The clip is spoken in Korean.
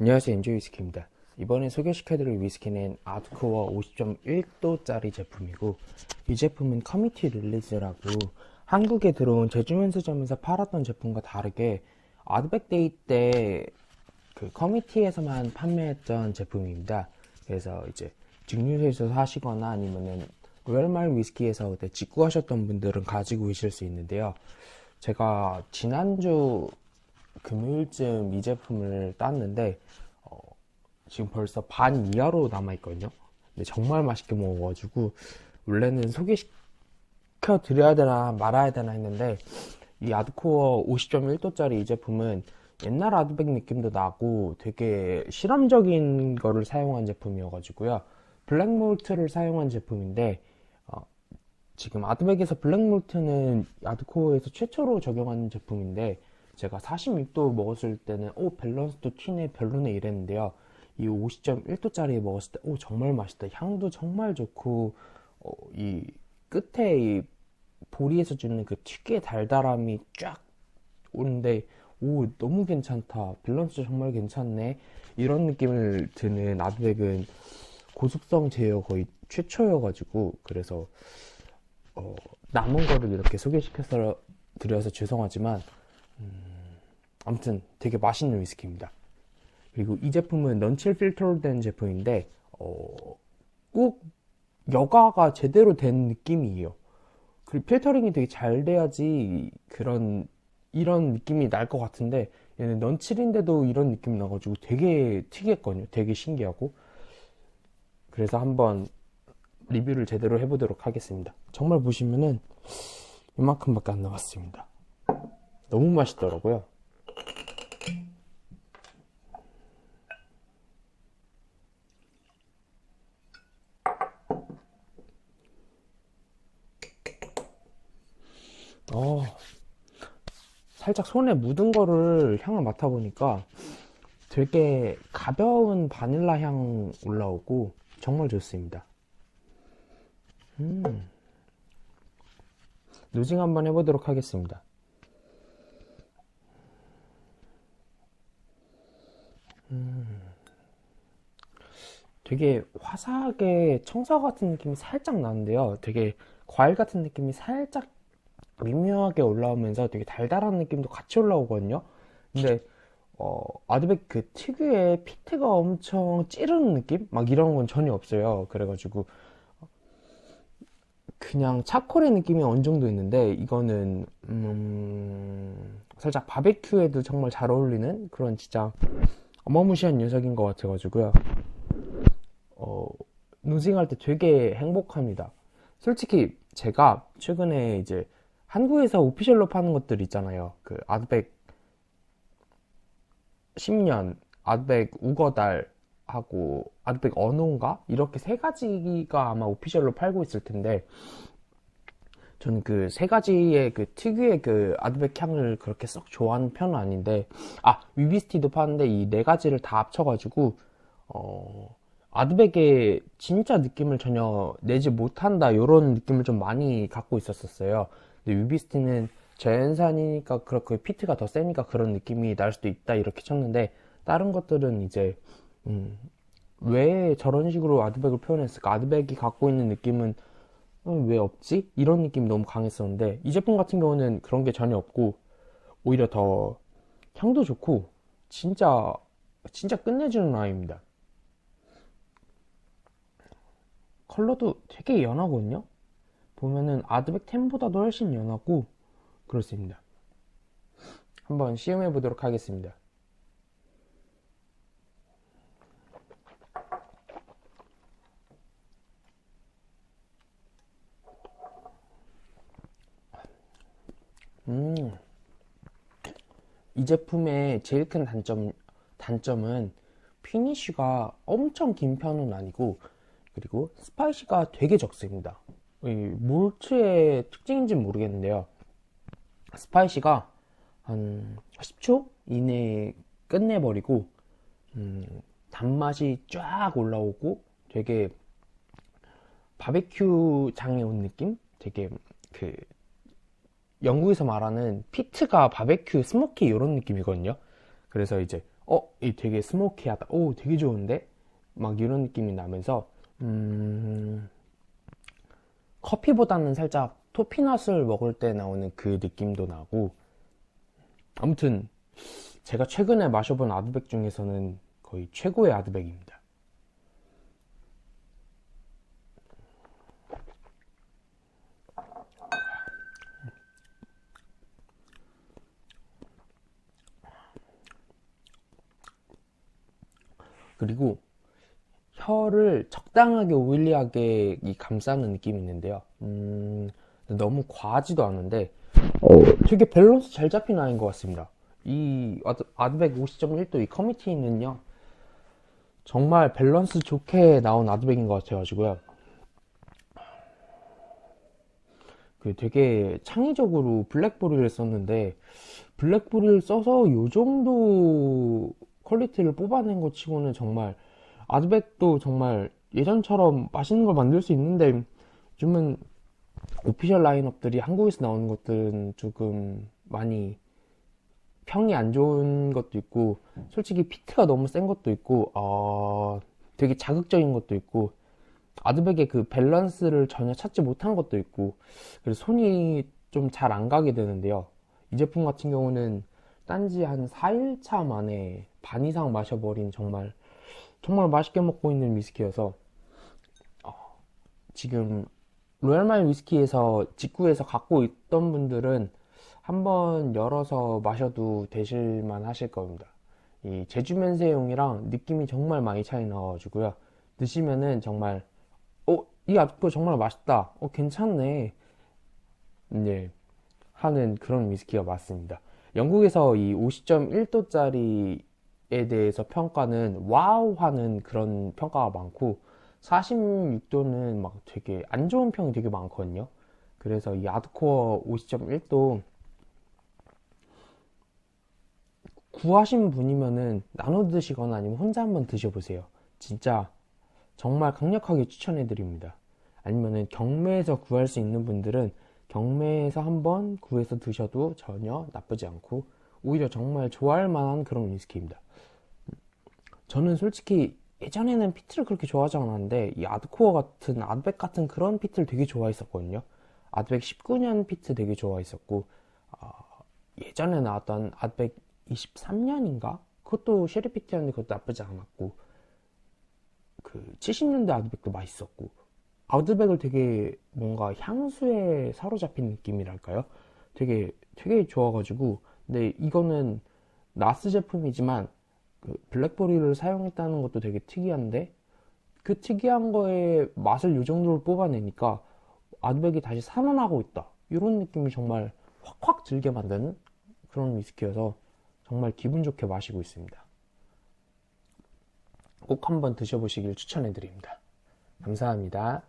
안녕하세요 엔조이 위스키입니다. 이번에 소개시켜드릴 위스키는 아드코어 50.1도짜리 제품이고 이 제품은 커미티 릴리즈라고 한국에 들어온 제주면세점에서 팔았던 제품과 다르게 아드백데이 때 그 커미티에서만 판매했던 제품입니다. 그래서 이제 증류소에서 사시거나 아니면은 로열말 위스키에서 직구하셨던 분들은 가지고 계실 수 있는데요. 제가 지난주 금요일쯤 이 제품을 땄는데 어, 지금 벌써 반 이하로 남아 있거든요. 근데 정말 맛있게 먹어가지고 원래는 소개시켜 드려야 되나 말아야 되나 했는데 이 아드코어 50.1도짜리 이 제품은 옛날 아드백 느낌도 나고 되게 실험적인 거를 사용한 제품이어가지고요. 블랙몰트를 사용한 제품인데 어, 지금 아드백에서 블랙몰트는 아드코어에서 최초로 적용하는 제품인데 제가 46도 먹었을 때는 오 밸런스도 튀네 별로네 이랬는데요. 이 50.1도짜리 먹었을 때 오 정말 맛있다. 향도 정말 좋고 어, 이 끝에 이 보리에서 주는 그 특유의 달달함이 쫙 오는데 오 너무 괜찮다. 밸런스 정말 괜찮네. 이런 느낌을 드는 아드백은 고속성 제어 거의 최초여가지고 그래서 어, 남은 거를 이렇게 소개시켜서 드려서 죄송하지만 음, 아무튼 되게 맛있는 위스키입니다. 그리고 이 제품은 넌칠 필터로 된 제품인데 어, 꼭 여가가 제대로 된 느낌이에요. 그리고 필터링이 되게 잘 돼야지 그런 이런 느낌이 날 것 같은데 얘는 넌칠인데도 이런 느낌이 나가지고 되게 특이했거든요. 되게 신기하고 그래서 한번 리뷰를 제대로 해보도록 하겠습니다. 정말 보시면은 이만큼밖에 안 나왔습니다. 너무 맛있더라고요. 어, 살짝 손에 묻은 거를 향을 맡아보니까 되게 가벼운 바닐라 향 올라오고 정말 좋습니다. 음. 누징 한번 해보도록 하겠습니다. 음. 되게 화사하게 청사 같은 느낌이 살짝 나는데요. 되게 과일 같은 느낌이 살짝 미묘하게 올라오면서 되게 달달한 느낌도 같이 올라오거든요. 근데 어, 아드백 그 특유의 피트가 엄청 찌르는 느낌? 막 이런 건 전혀 없어요. 그래가지고 그냥 차콜의 느낌이 어느 정도 있는데 이거는 음, 살짝 바베큐에도 정말 잘 어울리는 그런 진짜 어마무시한 녀석인 것 같아가지고요. 어, 노징할 때 되게 행복합니다. 솔직히 제가 최근에 이제 한국에서 오피셜로 파는 것들 있잖아요. 그 아드백 10년, 아드백 우거달 하고 아드백 언어인가 이렇게 세 가지가 아마 오피셜로 팔고 있을 텐데 저는 그 세 가지의 그 특유의 그 아드백 향을 그렇게 썩 좋아하는 편은 아닌데 아 위비스티도 파는데 이 네 가지를 다 합쳐가지고 어 아드백의 진짜 느낌을 전혀 내지 못한다 이런 느낌을 좀 많이 갖고 있었었어요. 근데 위비스티는 자연산이니까 그렇게 피트가 더 세니까 그런 느낌이 날 수도 있다 이렇게 쳤는데 다른 것들은 이제 음, 왜 저런 식으로 아드백을 표현했을까? 아드백이 갖고 있는 느낌은 어, 왜 없지? 이런 느낌이 너무 강했었는데 이 제품 같은 경우는 그런 게 전혀 없고 오히려 더 향도 좋고 진짜 진짜 끝내주는 아이입니다. 컬러도 되게 연하거든요. 보면은 아드백 10보다도 훨씬 연하고 그렇습니다. 한번 시음해 보도록 하겠습니다. 음, 이 제품의 제일 큰 단점, 단점은 피니쉬가 엄청 긴 편은 아니고, 그리고 스파이시가 되게 적습니다. 이 몰트의 특징인지는 모르겠는데요. 스파이시가 한 10초 이내에 끝내버리고, 음, 단맛이 쫙 올라오고 되게 바베큐 장에 온 느낌? 되게 그 영국에서 말하는 피트가 바베큐 스모키 이런 느낌이거든요. 그래서 이제 어, 이 되게 스모키하다. 오, 되게 좋은데? 막 이런 느낌이 나면서, 음, 커피보다는 살짝 토피넛을 먹을 때 나오는 그 느낌도 나고, 아무튼, 제가 최근에 마셔본 아드백 중에서는 거의 최고의 아드백입니다. 그리고 혀를 적당하게 오일리하게 이 감싸는 느낌이 있는데요. 음, 너무 과하지도 않은데 어, 되게 밸런스 잘 잡힌 아이인 것 같습니다. 이 아드, 아드백 50.1도 이 커미티는요 정말 밸런스 좋게 나온 아드백인 것 같아가지고요. 그 되게 창의적으로 블랙보리를 썼는데 블랙보리를 써서 요 정도 퀄리티를 뽑아낸 것 치고는 정말 아드백도 정말 예전처럼 맛있는 걸 만들 수 있는데 요즘은 오피셜 라인업들이 한국에서 나오는 것들은 조금 많이 평이 안 좋은 것도 있고 솔직히 피트가 너무 센 것도 있고 어, 되게 자극적인 것도 있고 아드백의 그 밸런스를 전혀 찾지 못한 것도 있고 그래서 손이 좀 잘 안 가게 되는데요. 이 제품 같은 경우는 딴지 한 4일차 만에 반 이상 마셔버린 정말 정말 맛있게 먹고 있는 위스키여서 어, 지금 로얄마일 위스키에서 직구에서 갖고 있던 분들은 한번 열어서 마셔도 되실만 하실 겁니다. 이 제주 면세용이랑 느낌이 정말 많이 차이 나가지고요. 드시면은 정말 어, 이 아토 정말 맛있다. 어, 괜찮네. 네. 하는 그런 위스키가 맞습니다. 영국에서 이 50.1도짜리 에 대해서 평가는 와우 하는 그런 평가가 많고 46도는 막 되게 안 좋은 평이 되게 많거든요. 그래서 이 아드코어 50.1도 구하신 분이면은 나눠 드시거나 아니면 혼자 한번 드셔보세요. 진짜 정말 강력하게 추천해 드립니다. 아니면은 경매에서 구할 수 있는 분들은 경매에서 한번 구해서 드셔도 전혀 나쁘지 않고 오히려 정말 좋아할 만한 그런 위스키입니다. 저는 솔직히 예전에는 피트를 그렇게 좋아하지 않았는데 이 아드코어 같은 아드백 같은 그런 피트를 되게 좋아했었거든요. 아드백 19년 피트 되게 좋아했었고 어, 예전에 나왔던 아드백 23년인가? 그것도 쉐리 피트였는데 그것도 나쁘지 않았고 그 70년대 아드백도 맛있었고 아우드백을 되게 뭔가 향수에 사로잡힌 느낌이랄까요? 되게 되게 좋아가지고 근데 이거는 나스 제품이지만 그 블랙버리를 사용했다는 것도 되게 특이한데 그 특이한 거에 맛을 이 정도로 뽑아내니까 아드백이 다시 살아나고 있다 이런 느낌이 정말 확확 들게 만드는 그런 위스키여서 정말 기분 좋게 마시고 있습니다. 꼭 한번 드셔보시길 추천해 드립니다. 감사합니다.